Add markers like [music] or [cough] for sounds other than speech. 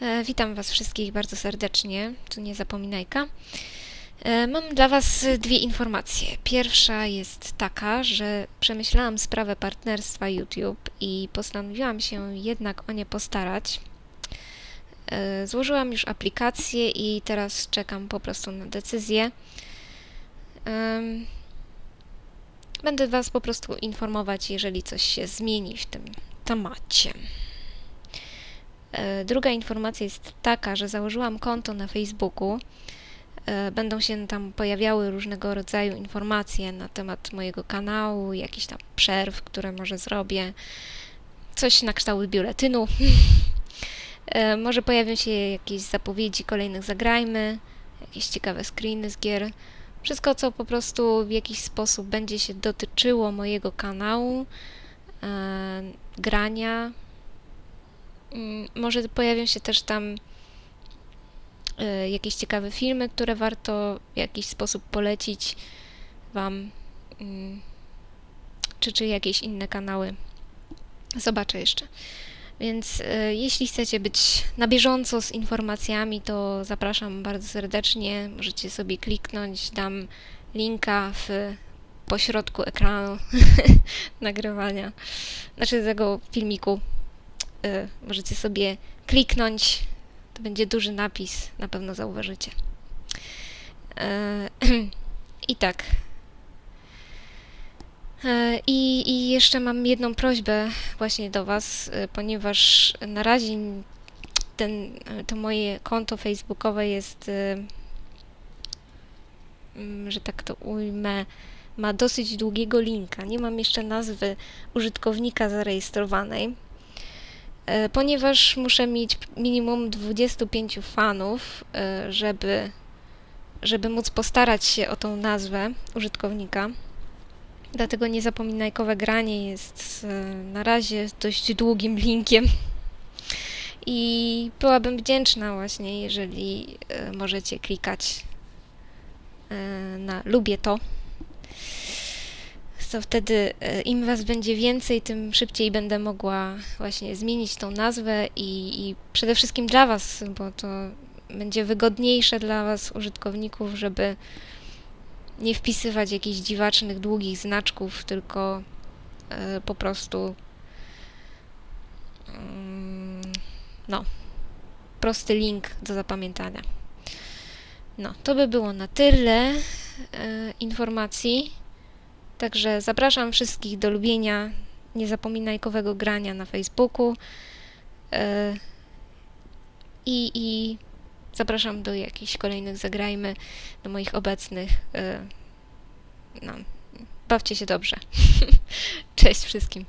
E, Witam Was wszystkich bardzo serdecznie, tu nie zapominajka. E, Mam dla Was dwie informacje. Pierwsza jest taka, że przemyślałam sprawę partnerstwa YouTube i postanowiłam się jednak o nie postarać. E, Złożyłam już aplikację i teraz czekam po prostu na decyzję. Będę Was po prostu informować, jeżeli coś się zmieni w tym temacie. E, Druga informacja jest taka, że założyłam konto na Facebooku. E, Będą się tam pojawiały różnego rodzaju informacje na temat mojego kanału, jakichś tam przerw, które może zrobię, coś na kształt biuletynu. [laughs] E, Może pojawią się jakieś zapowiedzi kolejnych zagrajmy, jakieś ciekawe screeny z gier. Wszystko, co po prostu w jakiś sposób będzie się dotyczyło mojego kanału, grania, Może pojawią się też tam e, jakieś ciekawe filmy, które warto w jakiś sposób polecić Wam, mm, czy, czy jakieś inne kanały. Zobaczę jeszcze. Więc e, jeśli chcecie być na bieżąco z informacjami, to zapraszam bardzo serdecznie. Możecie sobie kliknąć, dam linka w pośrodku ekranu [laughs] nagrywania, znaczy tego filmiku możecie sobie kliknąć. To będzie duży napis, na pewno zauważycie. Y, [clears throat] I tak. Y, I, I jeszcze mam jedną prośbę właśnie do Was, y, ponieważ na razie ten, y, to moje konto facebookowe jest, y, mm, że tak to ujmę, ma dosyć długiego linka. Nie mam jeszcze nazwy użytkownika zarejestrowanej ponieważ muszę mieć minimum 25 fanów, e, żeby, żeby móc postarać się o tą nazwę użytkownika. Dlatego niezapominajkowe granie jest e, na razie dość długim linkiem. I byłabym wdzięczna właśnie, jeżeli e, możecie klikać e, na lubię to. To wtedy e, im was będzie więcej, tym szybciej będę mogła właśnie zmienić tą nazwę i, i przede wszystkim dla was, bo to będzie wygodniejsze dla was użytkowników, żeby nie wpisywać jakichś dziwacznych, długich znaczków, tylko e, po prostu mm, no, prosty link do zapamiętania. No, to by było na tyle e, informacji. Także zapraszam wszystkich do lubienia niezapominajkowego grania na Facebooku e, i, i zapraszam do jakichś kolejnych zagrajmy, do moich obecnych. e, No, bawcie się dobrze. [laughs] Cześć wszystkim.